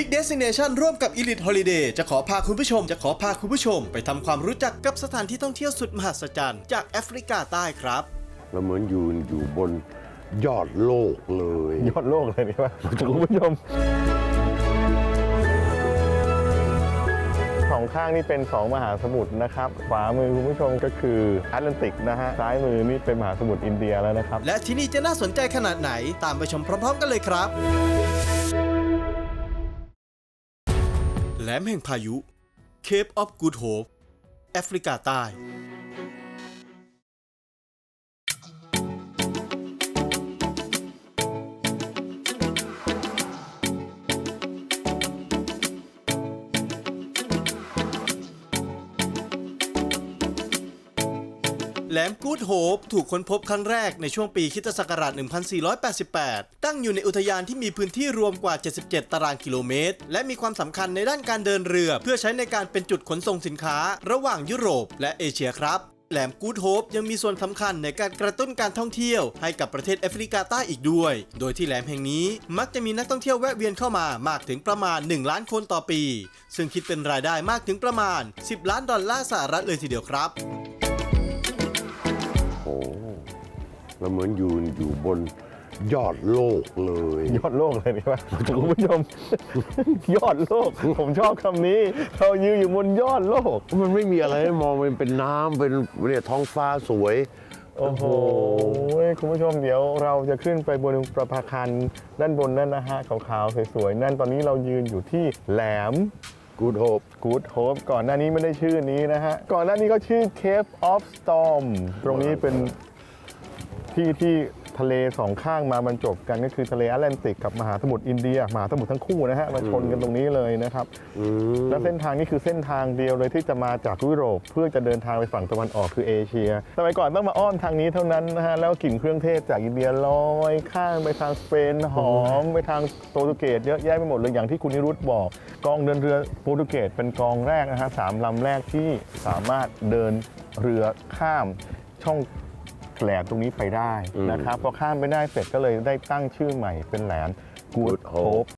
Big Destination ร่วมกับ Elite Holiday จะขอพาคุณผู้ชมจะขอพาคุณผู้ชม ไปทำความรู้จักกับสถานที่ท่องเที่ยวสุดมหัศจรรย์จากแอฟริกาใต้ครับ เราเหมือนยืนอยู่บนยอดโลกเลย ยอดโลกเลยนี่ว่าคุณผู้ชมสองข้างนี่เป็นสองมหาสมุทรนะครับ ขวามือคุณผู้ชมก็คือแอตแลนติกนะฮะ ซ้ายมือนี่เป็นมหาสมุทรอินเดียแล้วนะครับ และที่นี่จะน่าสนใจขนาดไหนตามไปชมพร้อม ๆ กันเลยครับแหลมแห่งพายุ Cape of Good Hope แอฟริกาใต้ แหลมกูดโฮปถูกค้นพบครั้งแรกในช่วงปีคิตศักราช 1488 ตั้งอยู่ในอุทยานที่มีพื้นที่รวมกว่า 77 ตารางกิโลเมตร และมีความสำคัญในด้านการเดินเรือ เพื่อใช้ในการเป็นจุดขนส่งสินค้า ระหว่างยุโรป และเอเชียครับแหลมกูดโฮปยังมีส่วนสำคัญในการกระตุ้นการท่องเที่ยวให้กับประเทศแอฟริกาใต้อีกด้วย โดยที่แหลมแห่งนี้มักจะมีนักท่องเที่ยวแวะเวียนเข้ามามากถึงประมาณ 1 ล้านคนต่อปี ซึ่งคิดเป็นรายได้มากถึงประมาณ 10 ล้านดอลลาร์สหรัฐเลยทีเดียวครับ เราเหมือนยืนอยู่บนยอดโลกเลย ยอดโลกเลยนี่ว่าคุณผู้ชม ยอดโลก ผมชอบคำนี้ เรายืนอยู่บนยอดโลก มันไม่มีอะไรให้มองมันเป็นน้ำเป็นเนี่ยท้องฟ้าสวย โอ้โห คุณผู้ชมเดี๋ยวเราจะขึ้นไปบนประภาคารด้านบนนั่นนะฮะขาวๆสวยๆนั่นตอนนี้เรายืนอยู่ที่แหลม Good Hope กูดโฮปก่อนหน้านี้ไม่ได้ชื่อนี้นะฮะ ก่อนหน้านี้ก็ชื่อ Cave of Storm ตรงนี้เป็น ที่ที่ทะเลสองข้างมาบรรจบกันก็คือทะเลแอตแลนติกกับมหาสมุทรอินเดียมหาสมุทรทั้งคู่นะฮะมาชนกันตรงนี้เลยนะครับ อืม และเส้นทางนี้คือเส้นทางเดียวเลยที่จะมาจากยุโรป เพื่อจะเดินทางไปฝั่งตะวันออกคือเอเชียสมัยก่อนต้องมาอ้อมทางนี้เท่านั้นนะฮะแล้วกลิ่นเครื่องเทศจากอินเดียลอยข้างไปทางสเปนหอมไปทางโปรตุเกสเยอะแยะไปหมดเลยอย่างที่คุณนิรุตบอกกองเดินเรือโปรตุเกสเป็นกองแรกนะฮะสามลำแรกที่สามารถเดินเรือข้ามช่อง แหลมตรงนี้ไปได้นะครับพอข้ามไปได้เสร็จก็เลยได้ตั้งชื่อใหม่เป็นแหลมกูด Good โฮ Hope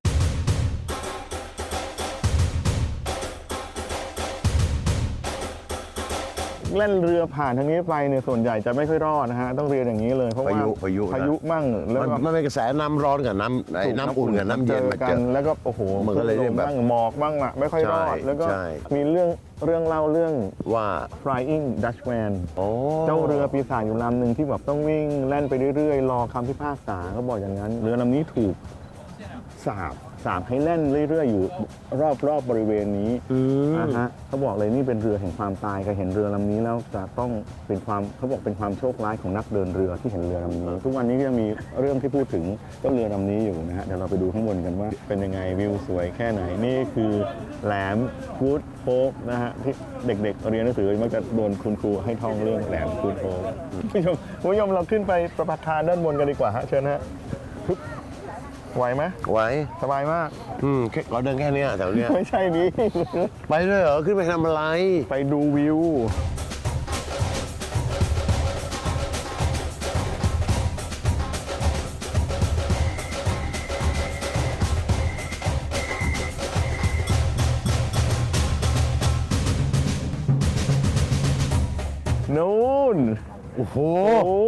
เล่นเรือผ่านทางนี้ไปเนี่ยส่วนใหญ่จะไม่ค่อยรอดนะฮะต้องเรียนอย่างนี้เลยเพราะว่าพายุพายุนะ พายุมั่งแล้วมันก็มันเป็นกระแสน้ำร้อนกับน้ำไอ้น้ำอุ่นกับน้ำเย็นมาเจอแล้วก็โอ้โหมันก็เลยเรียกแบบบ้างหมอกบ้างอะไม่ค่อยรอด ใช่แล้วก็ใช่ มีเรื่องเรื่องเล่าเรื่อง ว่า Flying Dutchman โอ้เจ้าเรือปีศาจอยู่ลำหนึ่งที่แบบต้องวิ่งแล่นไปเรื่อยๆ รอคำพิพากษาก็บอกอย่างนั้น เรือลำนี้ถูกสาบ สาบให้แล่นเรื่อยๆ อยู่รอบๆบบริเวณนี้อืมอ่าฮะเขาบอกเลยนี่เป็นเรือแห่งความตายใครเห็นเรือลำนี้แล้วจะต้องเป็นความเขาบอกเป็นความโชคร้ายของนักเดินเรือที่เห็นเรือลำนี้ ทุกวันนี้ก็ยังมีเรื่องที่พูดถึงเจ้าเรือลำนี้อยู่นะฮะเดี๋ยวเราไปดูข้างบนกันว่า เป็นยังไงวิวสวยแค่ไหนนี่คือแหลมกูดโฮปนะฮะที่เด็กๆเรียนหนังสือมักจะโดนคุณครูให้ท่องเรื่องแหลมกูดโฮปผู้ชมผู้ชมเราขึ้นไปประภาคารด้านบนกันดีกว่าฮะเชิญฮะปึ๊บ ไหวไหมไว้สบายมาก อืมแค่เราเดินแค่เนี้ยแถวเนี้ยไม่ใช่นี้ ไปเลยเหรอ ขึ้นไปทำอะไร ไปดูวิว นู่น โอ้โห โอ้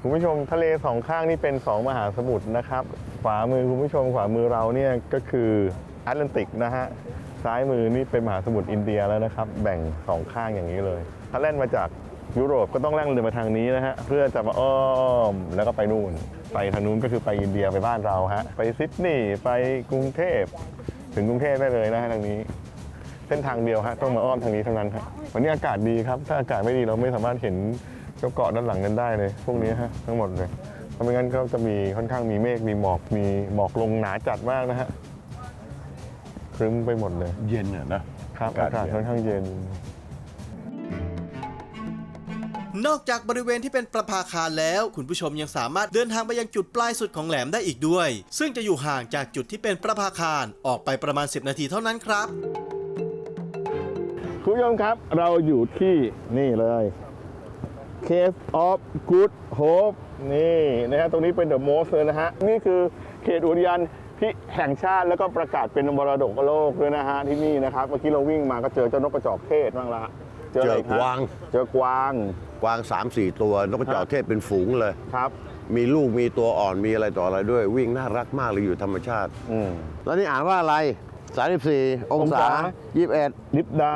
คุณผู้ชมทะเลสองข้างนี่เป็นสองมหาสมุทรนะครับ ขวามือคุณผู้ชมขวามือเราเนี่ยก็คือแอตแลนติกนะฮะซ้ายมือนี่เป็นมหาสมุทรอินเดียแล้วนะครับ แบ่งสองข้างอย่างนี้เลย ถ้าแล่นมาจากยุโรปก็ต้องแล่นเรือมาทางนี้นะฮะเพื่อจะมาอ้อมแล้วก็ไปนู่น ไปทางนู้นก็คือไปอินเดียไปบ้านเราฮะไปซิดนีย์ไปกรุงเทพ ถึงกรุงเทพได้เลยนะฮะทางนี้ เส้นทางเดียวฮะต้องมาอ้อมทางนี้เท่านั้นฮะวันนี้อากาศดีครับ ถ้าอากาศไม่ดีเราไม่สามารถเห็นเจ้าเกาะด้านหลังกันได้เลย พวกนี้ฮะทั้งหมดเลย เพราะไม่งั้นก็จะมีค่อนข้างมีเมฆมีหมอกมีหมอกลงหนาจัดมากนะฮะครึ้มไปหมดเลย เย็นอะนะครับอากาศค่อนข้างเย็น นอกจากบริเวณที่เป็นประภาคารแล้ว คุณผู้ชมยังสามารถเดินทางไปยังจุดปลายสุดของแหลมได้อีกด้วย ซึ่งจะอยู่ห่างจากจุดที่เป็นประภาคารออกไปประมาณ 10 นาทีเท่านั้นครับ คุณผู้ชมครับ เราอยู่ที่นี่เลย Cave of Good Hope นี่นะฮะตรงนี้เป็น The Most เลยนะฮะนี่คือเขตอุทยานที่แห่งชาติแล้วก็ประกาศเป็นมรดกโลกด้วยนะฮะที่นี่นะครับเมื่อกี้เราวิ่งมาก็เจอเจ้านกกระจอกเทศบ้างละเจออะไรอีกฮะเจอกวาง เจอกวางกวาง 3 4 ตัวนกกระจอกเทศเป็นฝูงเลย ครับ มีลูกมีตัวอ่อนมีอะไรต่ออะไรด้วย วิ่งน่ารักมากเลยอยู่ธรรมชาติ อืม แล้วนี่อ่านว่าอะไร 34 ององศาศา 21 ลิปดา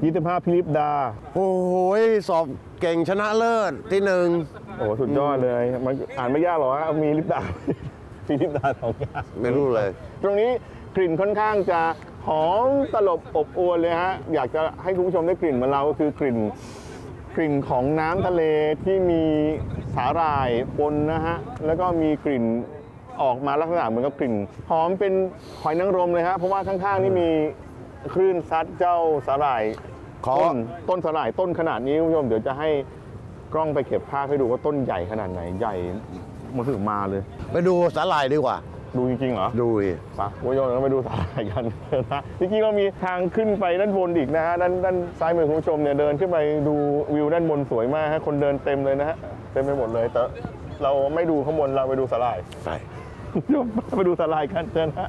25พิลิปดา โอ้โหสอบเก่งชนะเลิศที่หนึ่งโอ้โหสุดยอดเลย มันอ่านไม่ยากหรอกฮะมีลิปดา มีลิปดาสองอย่างไม่รู้เลย ตรงนี้กลิ่นค่อนข้างจะหอมตลบอบอวนเลยฮะ อยากจะให้คุณผู้ชมได้กลิ่นเหมือนเราก็คือกลิ่นกลิ่นของน้ำทะเลที่มีสาหร่ายปนนะฮะ แล้วก็มีกลิ่นออกมาลักษณะเหมือนกับกลิ่น หอมเป็นหอยนางรมเลยฮะ เพราะว่าข้างๆนี่มี คลื่นซัดเจ้าสาหร่ายขอ ต้นต้นสาหร่ายต้นขนาดนี้คุณผู้ชมเดี๋ยวจะให้กล้องไปเก็บภาพให้ดูว่าต้นใหญ่ขนาดไหนใหญ่มาถึงมาเลย ไปดูสาหร่ายดีกว่า ดูจริงๆเหรอ ดูดิไปคุณผู้ชมเราไปดูสาหร่ายกันนะจริงๆเรามีทางขึ้นไปด้านบนอีกนะฮะด้านด้านซ้ายมือคุณผู้ชมเนี่ยเดินขึ้นไปดูวิวด้านบนสวยมากฮะคนเดินเต็มเลยนะฮะเต็มไปหมดเลยแต่เราไม่ดูข้างบนเราไปดูสาหร่ายไปไปดูสาหร่ายกันเชิญฮะ